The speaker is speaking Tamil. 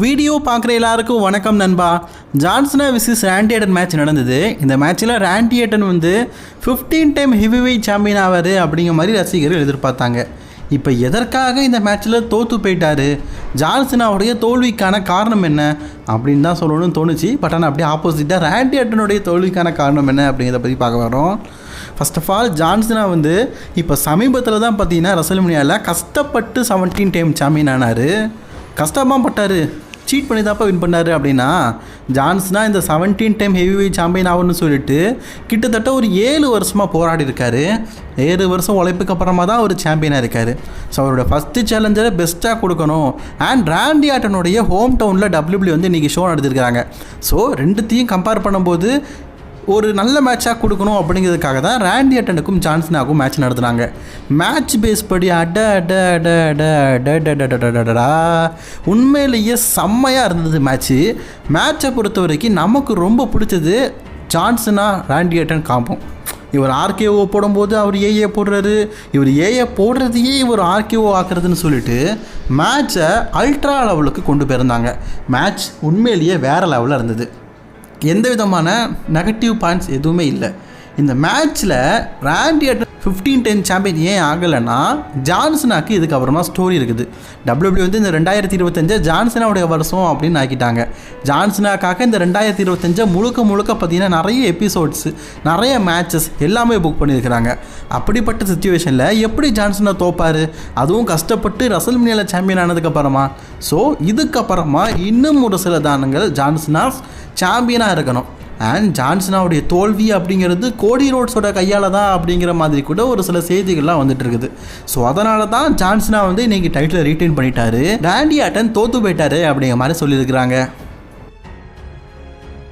வீடியோ பார்க்குற எல்லாருக்கும் வணக்கம் நண்பா. ஜான்சனா விசிஸ் ரேண்டியேட்டன் மேட்ச் நடந்தது. இந்த மேட்ச்சில் ரேண்டியேட்டன் வந்து 15 டைம் ஹெவிவெயிட் சாம்பியன் ஆவார் அப்படிங்கிற மாதிரி ரசிகர்கள் எதிர்பார்த்தாங்க. இப்போ எதற்காக இந்த மேட்ச்சில் தோற்று போயிட்டாரு? ஜான்சனாவுடைய தோல்விக்கான காரணம் என்ன? அப்படின்னு தான் சொல்லணும்னு தோணுச்சு. பட் ஆனால் அப்படியே ஆப்போசிட்டாக ரேண்டியேட்டனுடைய தோல்விக்கான காரணம் என்ன அப்படிங்கிறத பற்றி பார்க்க வரோம் ஃபர்ஸ்ட் ஆஃப் ஆல் ஜான்சனா வந்து இப்போ சமீபத்தில் தான் பார்த்தீங்கன்னா ரசல்மனியாவில் கஷ்டப்பட்டு 17 டைம் சாம்பியன் ஆனார். கஷ்டமாக பட்டார். சீட் பண்ணி தான்ப்பா வின் பண்ணார் அப்படின்னா ஜான்ஸ்னா இந்த 17 டைம் ஹெவி வெயிட் சாம்பியன் ஆகும்னு சொல்லிட்டு கிட்டத்தட்ட ஒரு ஏழு வருஷமாக போராடி இருக்காரு. ஏழு வருஷம் உழைப்புக்கு அப்புறமா தான் அவர் சாம்பியனாக இருக்கார். ஸோ அவரோட ஃபஸ்ட்டு சேலஞ்சரை பெஸ்ட்டாக கொடுக்கணும். அண்ட் ராண்டி ஆட்டனுடைய ஹோம் டவுனில் டபிள்யூபிள்யூ வந்து இன்றைக்கி ஷோ நடத்திருக்காங்க ஸோ ரெண்டுத்தையும் கம்பேர் பண்ணும்போது ஒரு நல்ல மேட்சாக கொடுக்கணும் அப்படிங்கிறதுக்காக தான் ரேண்டி அட்டனுக்கும் ஜான்சனாகும் மேட்ச் நடத்துனாங்க. மேட்ச் பேஸ் படி அட அட அட அட அடடா. உண்மையிலேயே செம்மையாக இருந்தது மேட்ச்சு மேட்சை பொறுத்த வரைக்கும் நமக்கு ரொம்ப பிடிச்சது John Cena Randy Orton combo இவர் ஆர்கேஓ போடும்போது அவர் ஏஏ போடுறாரு. இவர் ஏஏ போடுறதையே இவர் ஆர்கேஓ ஆக்குறதுன்னு சொல்லிட்டு மேட்சை அல்ட்ரா லெவலுக்கு கொண்டு போயிருந்தாங்க. மேட்ச் உண்மையிலேயே வேறு லெவலில் இருந்தது. எந்த விதமான நெகட்டிவ் பாயிண்ட்ஸ் எதுவுமே இல்லை. இந்த மேட்ச்சில் Randy Orton fifteen ten champion ஏன் ஆகலைன்னா ஜான்சனாக்கு இதுக்கு அப்புறமா ஸ்டோரி இருக்குது. டபிள்யூபிள்யூ வந்து இந்த ரெண்டாயிரத்தி இருபத்தஞ்சை ஜான்சனாவுடைய வருஷம் அப்படின்னு ஆக்கிட்டாங்க. ஜான்சனாக்காக இந்த ரெண்டாயிரத்தி இருபத்தஞ்சை முழுக்க முழுக்க பார்த்தீங்கன்னா நிறைய எபிசோட்ஸ் நிறைய மேட்சஸ் எல்லாமே புக் பண்ணியிருக்கிறாங்க. அப்படிப்பட்ட சுச்சுவேஷனில் எப்படி ஜான்சனை தோப்பார்? அதுவும் கஷ்டப்பட்டு ரசல்மினியில் சாம்பியன் ஆனதுக்கப்புறமா ஸோ இதுக்கப்புறமா இன்னும் ஒரு சில தானங்கள் ஜான்சனாஸ் சாம்பியனாக இருக்கணும். அண்ட் ஜான்சனாவுடைய தோல்வி அப்படிங்கிறது கோடி ரோட்ஸோட கையால் தான் அப்படிங்கிற மாதிரி கூட ஒரு சில செய்திகள்லாம் வந்துட்டு இருக்குது. ஸோ அதனால தான் ஜான்சனா வந்து இன்னைக்கு டைட்டில் ரீட்டைன் பண்ணிட்டாரு. டேண்டி ஆட்டன் தோத்து போயிட்டாரு அப்படிங்கிற மாதிரி சொல்லியிருக்கிறாங்க.